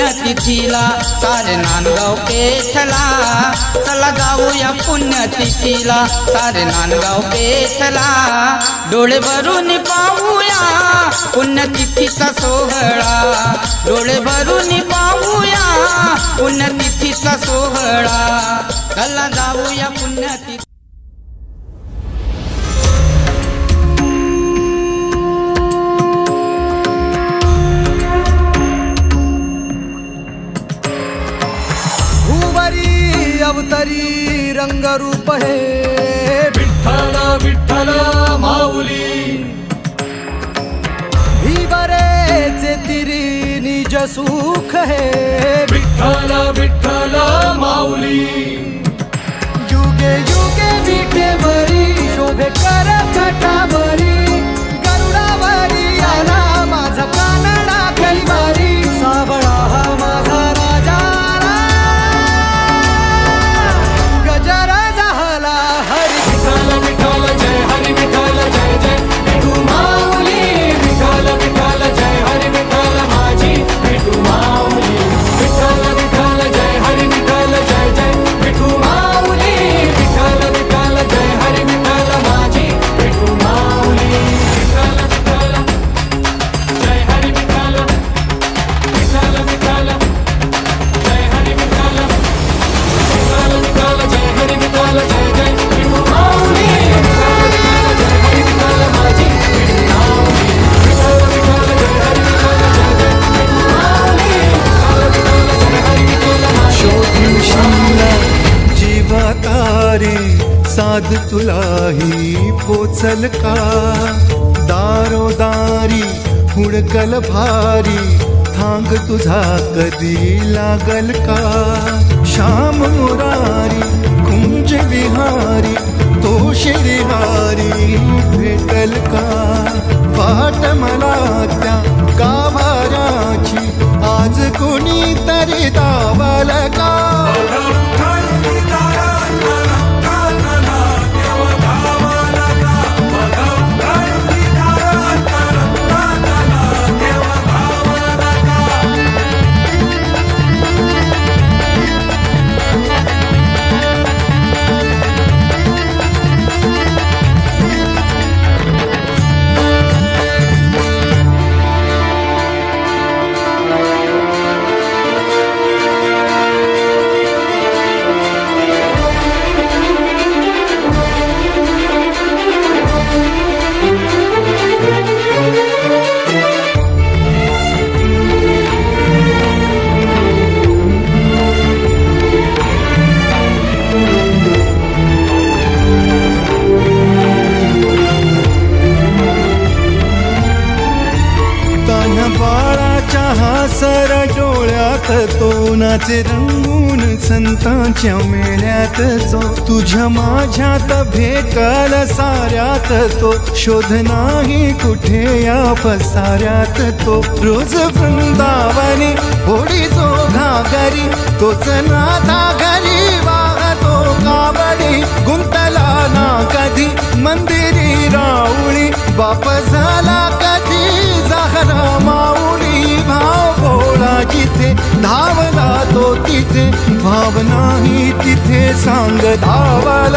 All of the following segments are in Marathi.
पुण्यतिथीला सारे नांदगाव पेठला. चला जाऊया पुण्यतिथीला सारे नांदगाव पेठला. डोळे भरून पाहूया पुण्यतिथीचा सोहळा. डोळे भरून पाहूया पुण्यतिथीचा सोहळा. चला जाऊया पुण्यतिथी अवतरी रंगरूप हे विठ्ठल विठ्ठल माऊली. भिवरेचे तिरी निज सुख हे विठ्ठल विठ्ठल माऊली. युगे युगे विठेवरी शोभे कर छटावरी का? दारोदारी हुडकल भारी थांग तुझा कधी लागल का? श्याम मुरारी कुंज विहारी तो श्रीहारी भेटल का? वाट मला त्या गाभाऱ्याची आज कोणी तरी दावाल का तो नाचे रंगून संतांच्या मेळ्यात जो तुझ्या माझ्यात भेटल साऱ्यात तो. शोध नाही कुठे या पसाऱ्यात तो. रोज वृंदावनी होडी तो घागरी. तोच नाथा घरी वाहतो कावडी. गुंतला ना कधी मंदिरी राऊळी. बाप झाला कधी जहरा माऊली भाव भोळा जिथे धावला तो तिथे भाव तिथे सांग धावल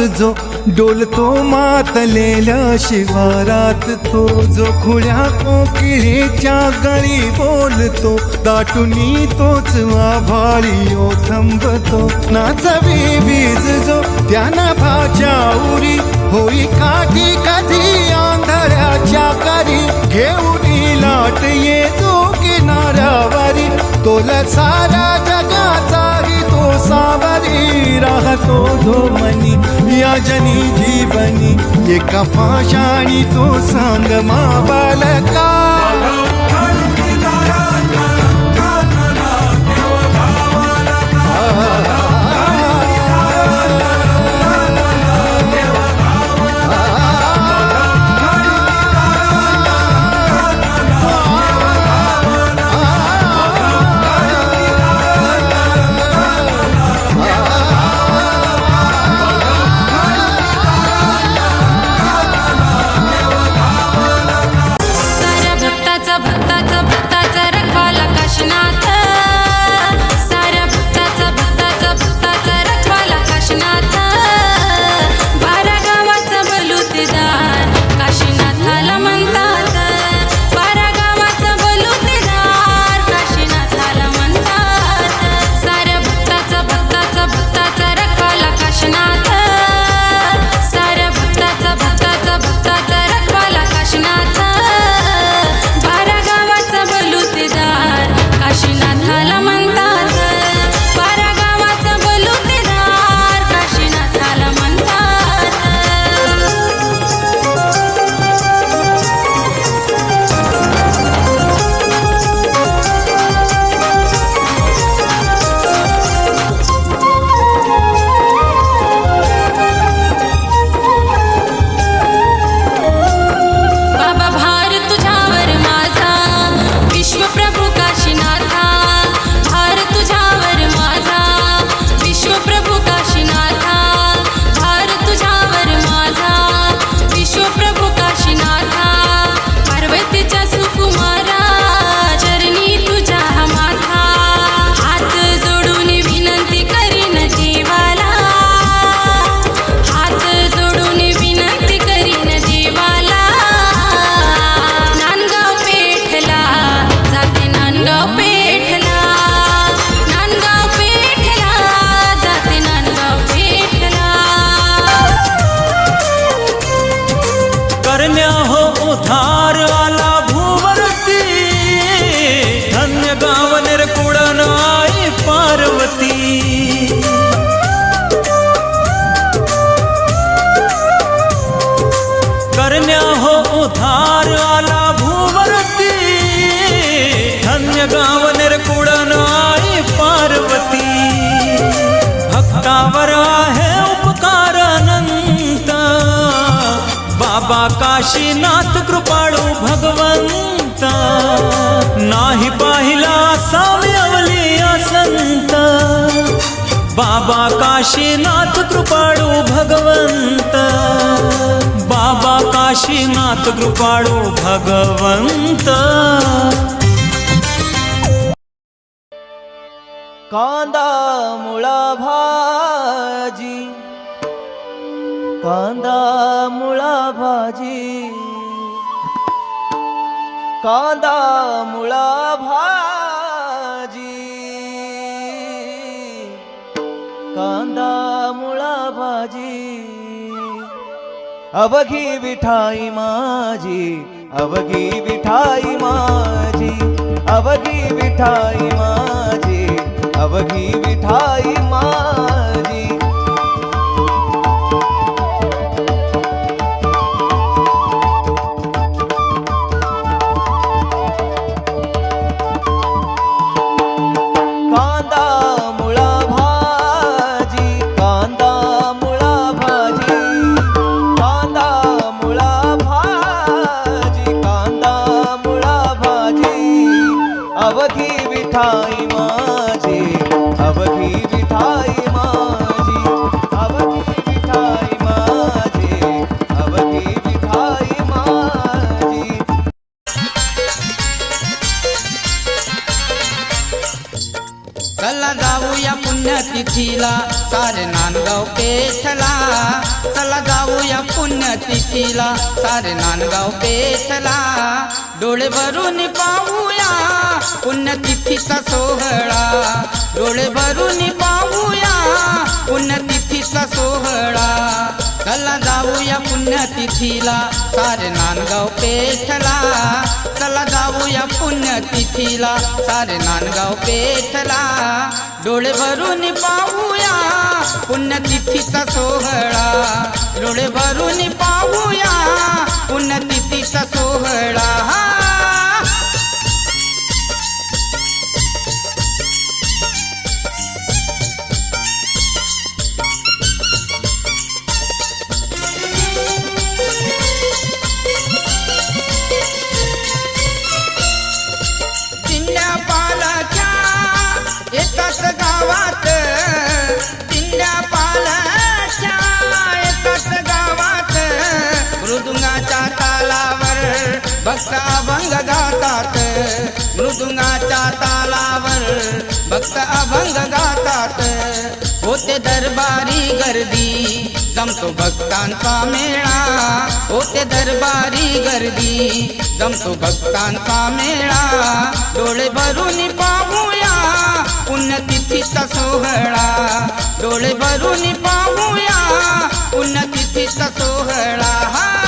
जो डोलतो मातलेल्या शिवारात तो जो खुळ्या कोकिळेच्या गळी बोलतो दाटुनी तोच आभाळीओ ओ थांबतो. नाचवी वीज जो त्यांना भाच्या उरी होई काठी कधी आंधळ्याच्या करी घेऊन लाट येतो किनाऱ्यावरी. तोला सारा जगाचा सावरी राहतो धोमनी या जनी जीवनी. एका पाशाणी तो सांग मा बालका. बाबा काशीनाथ कृपाळू भगवंत. नाही पाहिला सावली असंत बाबा काशीनाथ कृपाळू भगवंत. बाबा काशीनाथ कृपाळू भगवंत. कांदा मुळा भाजी. कांदा मुळा भाजी. कांदा मुळा भाजी. कांदा मुळा भाजी. अवघी विठाई माझी अवघी विठाई माझी. अवघी विठाई माझी अवघी विठाई माझी. डोळे भरून पाहूया पुण्यतिथीचा सोहळा. डोळे भरून पाहूया पुण्यतिथीचा सोहळा. चला जाऊया पुण्यतिथीला सारे नांदगाव पेठला. चला जाऊया पुण्यतिथीला सारे नांदगाव पेठला. डोळे भरून पाहूया पुण्यतिथीचा सोहळा. डोळे भरून पाहूया पुण्यतिथी सोहळा भक्त अभंग गातात. मृदुंगाच्या तालावर भक्त अभंग गातात. होते दरबारी गर्दी जमतो भक्तांचा मेळा. होते दरबारी गर्दी जमतो भक्तांचा मेळा. डोळे भरून पाहूया पुण्यतिथीचा सोहळा. डोळे भरून पाहूया पुण्यतिथीचा सोहळा.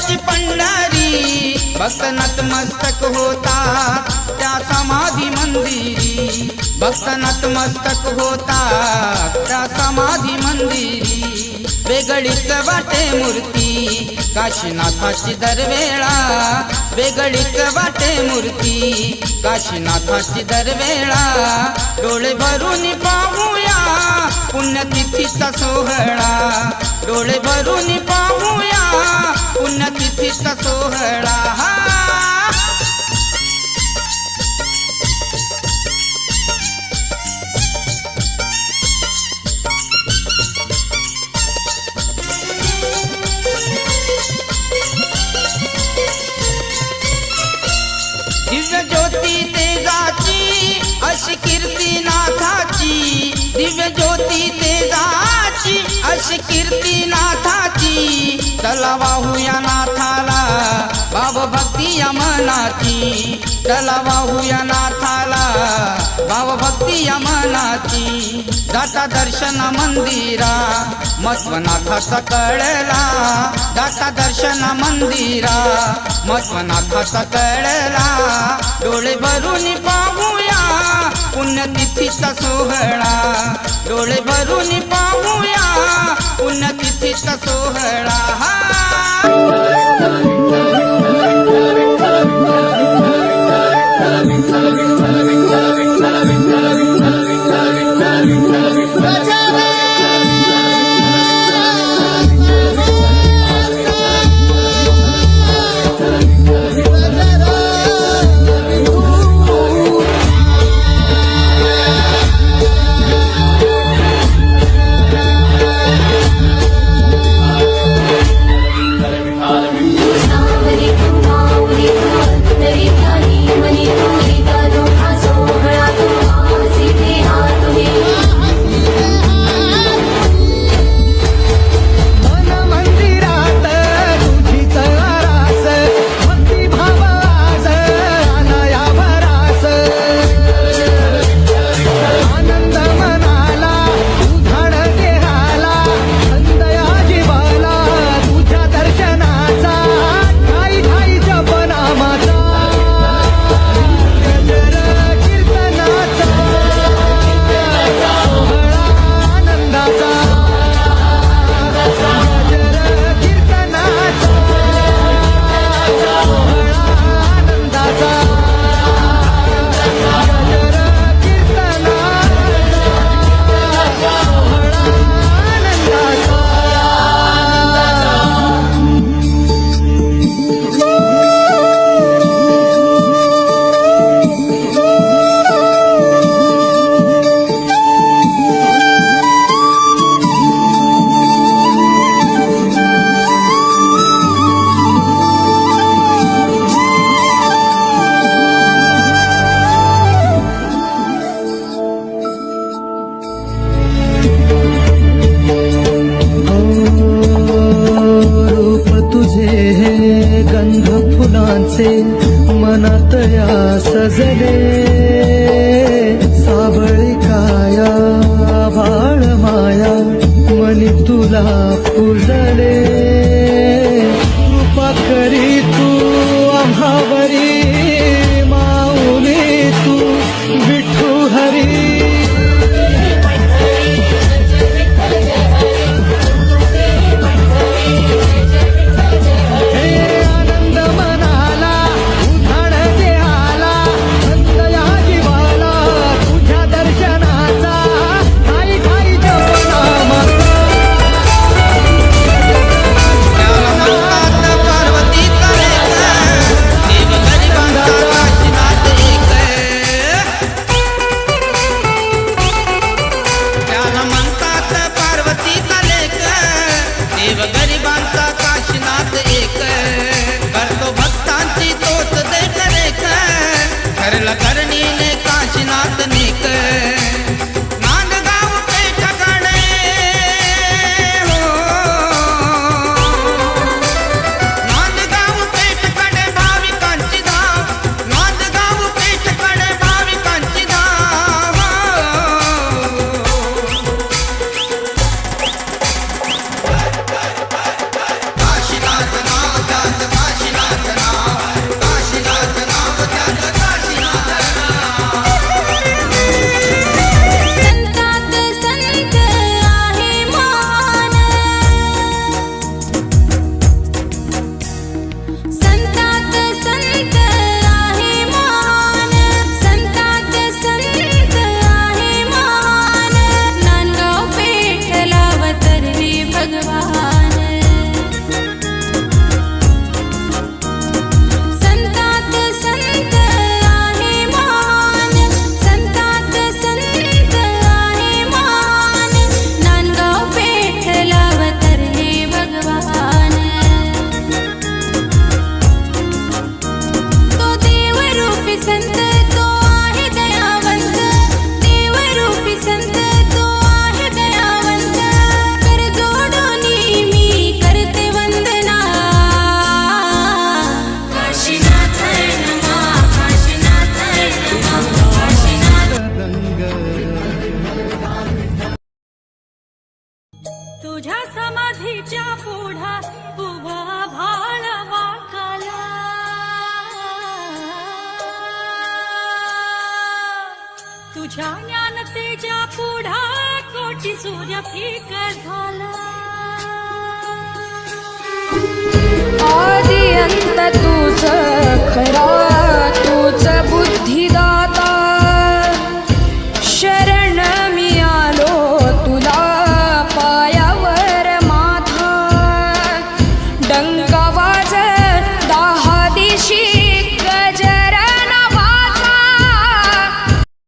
देवाची पंढारी? भक्त नतमस्तक होता त्या समाधी मंदिरी. भक्त नतमस्तक होता त्या समाधी मंदिरी. वेगळीच वाटे मूर्ती काशीनाथाची दरवेळा. वेगळीच वाटे मूर्ती काशीनाथाची दरवेळा. डोळे भरून पाहूया पुण्यतिथीचा सोहळा. डोळे भरून पाहूया पुण्यतिथीचा सोहळा दिव्य ज्योती तेजाची अशी कीर्ती नाथाची। दिव्य ज्योती तेजाची अशी कीर्ती नाथाची। चला वाहूया नाथाला बाब भक्ती या मनाती चला वाहूया नाथाला भाव भक्ती या मनाती जाता दर्शन मंदिरा मत्वनाथाचा कळला. जाता दर्शन मंदिरा मत्वनाथाचा कळला. डोळे भरून पाहू पुण्यतिथीचा सोहळा. डोळे भरून पाहूया पुण्यतिथीचा सोहळा. la cara. तुझ्या ज्ञान तेजा पुढा कोटी सूर्य फिकर झाला. आदि अंत तुझ खरा